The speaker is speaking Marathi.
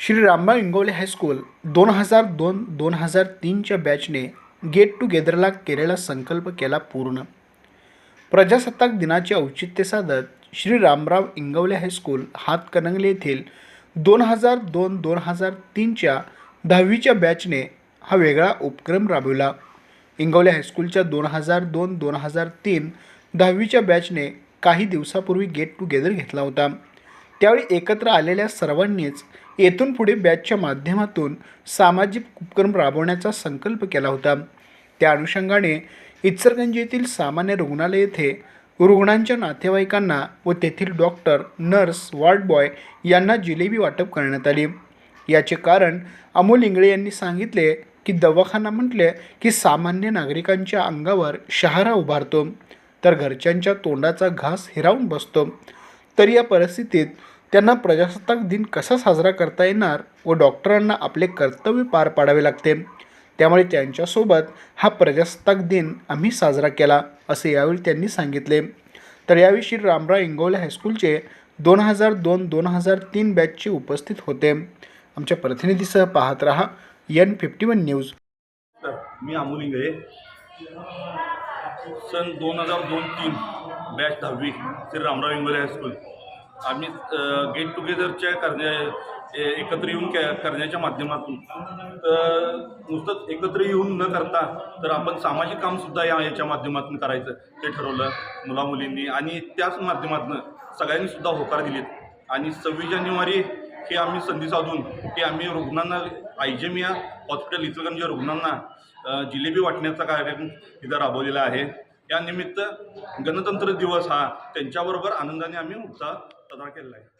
श्री रामबा इंगोले हायस्कूल दोन हजार दोन दोन हजार तीनच्या बॅचने गेट टुगेदरला केलेला संकल्प केला पूर्ण. प्रजासत्ताक दिनाचे औचित्य साधत श्री रामराव इंगवले हायस्कूल हातकणंगले येथील दोन हजार दोन दोन हजार तीनच्या दहावीच्या बॅचने हा वेगळा उपक्रम राबविला. इंगवले हायस्कूलच्या दोन हजार दोन दोन हजार तीन दहावीच्या बॅचने काही दिवसापूर्वी गेट टुगेदर घेतला होता. त्यावेळी एकत्र आलेल्या सर्वांनीच येथून पुढे बॅचच्या माध्यमातून सामाजिक उपक्रम राबवण्याचा संकल्प केला होता. त्या अनुषंगाने इचलकरंजी येथील सामान्य रुग्णालय येथे रुग्णांच्या नातेवाईकांना व तेथील डॉक्टर नर्स वॉर्ड बॉय यांना जिलेबी वाटप करण्यात आली. याचे कारण अमोल इंगळे यांनी सांगितले की दवाखाना म्हटले की सामान्य नागरिकांच्या अंगावर शहारा उभारतो तर घरच्यांच्या तोंडाचा घास हिरावून बसतो. तर या परिस्थितीत त्यांना प्रजासत्ताक दिन कसा साजरा करता येणार व डॉक्टरांना आपले कर्तव्य पार पाडावे लागते? त्यामुळे त्यांच्यासोबत हा प्रजासत्ताक दिन आम्ही साजरा केला असे यावेळी त्यांनी सांगितले. तर याविषयी रामराव इंगोले हायस्कूलचे दोन हजार दोन दोन हजार तीन बॅचचे उपस्थित होते. आमच्या प्रतिनिधीसह पाहत रहा एन फिफ्टी वन न्यूज. मी अमोल इंगळे. सन दोन हजार दोन तीन बॅच दहावी श्री रामराव इंगोले हायस्कूल आम्ही गेट टुगेदरच्या करण्या एकत्र येऊन कॅ करण्याच्या माध्यमातून. तर नुसतंच एकत्र येऊन न करता तर आपण सामाजिक कामसुद्धा या याच्या माध्यमातून करायचं ते ठरवलं मुलामुलींनी. आणि त्याच माध्यमातून सगळ्यांनीसुद्धा होकार दिलेत. आणि सव्वीस जानेवारी हे आम्ही संधी साधून की आम्ही रुग्णांना आयजेमिया हॉस्पिटल इचलकरंजी रुग्णांना जिलेबी वाटण्याचा कार्यक्रम इथं राबवलेला आहे. यानिमित्त गणतंत्र दिवस हा त्यांच्याबरोबर आनंदाने आम्ही उत्साह साजरा केलेला आहे.